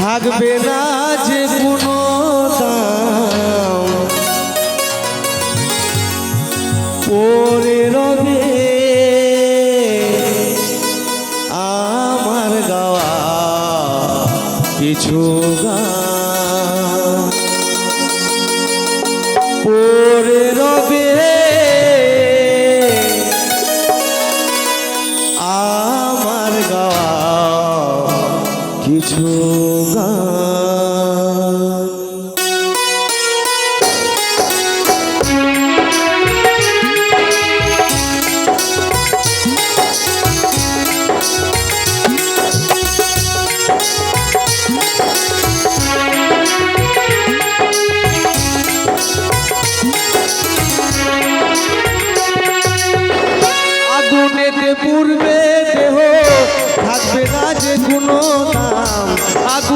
থাকবে না যে কোনো দাম। পরে রবে, আমার গাওয়া কিছু গান পরে রবে, আমার গাওয়া কিছু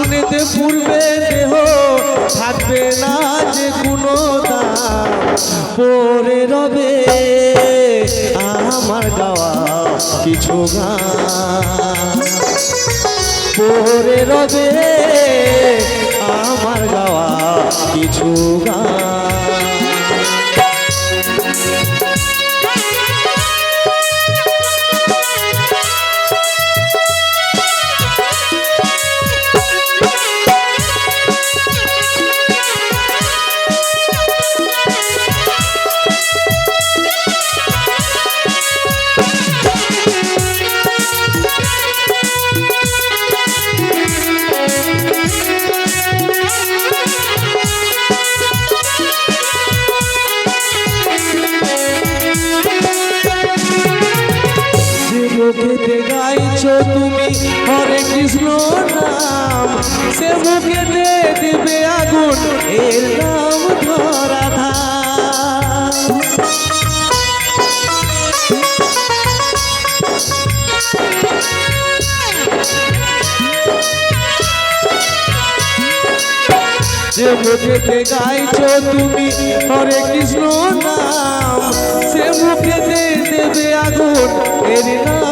আগুনেতে পূর্বে দেহ থাকবে না যে কোনো পরে রবে আমার গাওয়া কিছু গান। পরে রবে আমার গাওয়া কিছু গান। সে মুখেতে দিবে আগুন, এর নাম ধরা ধাম যে মুখেতে গাইছো তুমি, হরে কৃষ্ণ নাম। সে মুখেতে দেবে আগুন, এর নাম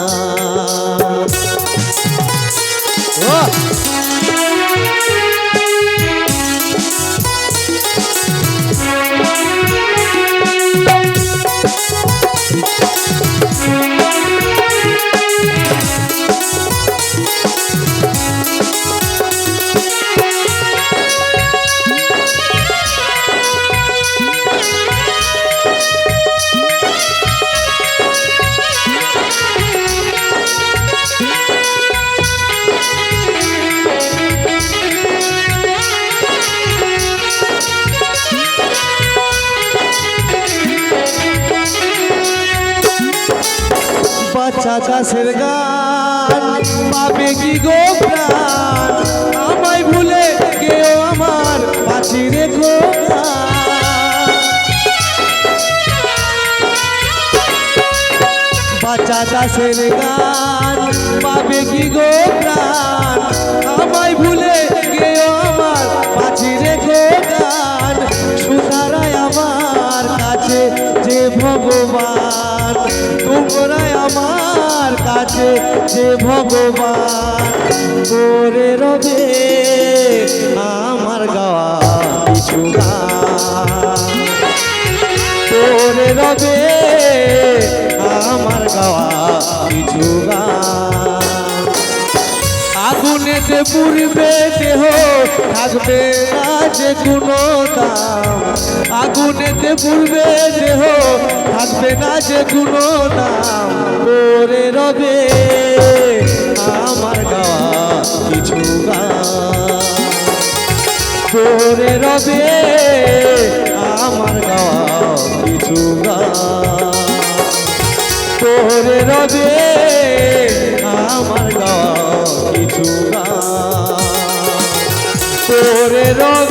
চাষের গান পাবে কি গো প্রাণ? আমায় ভুলে কেউ আমার পাশে রেখো। বাচ্চা চাষের গান পাবে কি গো প্রাণ? আমায় ভুলে কেউ আমার পাশে রেখো গান সুতারায় আমার কাছে যে ভগবান তোমরাই আমার কাছে যে ভগবান করে রবে আমার গাওয়া কিছু তোরে রবে আমার গাওয়া কিছু গান। আগুনেতে পুড়বে দেহ, থাকবে না যে কোনো দাম। আগুনেতে পুড়বে দেহ, থাকবে না যে কোনো দাম। তোরে রবে তোরে রবে আমার গাওয়া কিছু তোরে রবে আমার গাওয়া কিছু তোরে রবে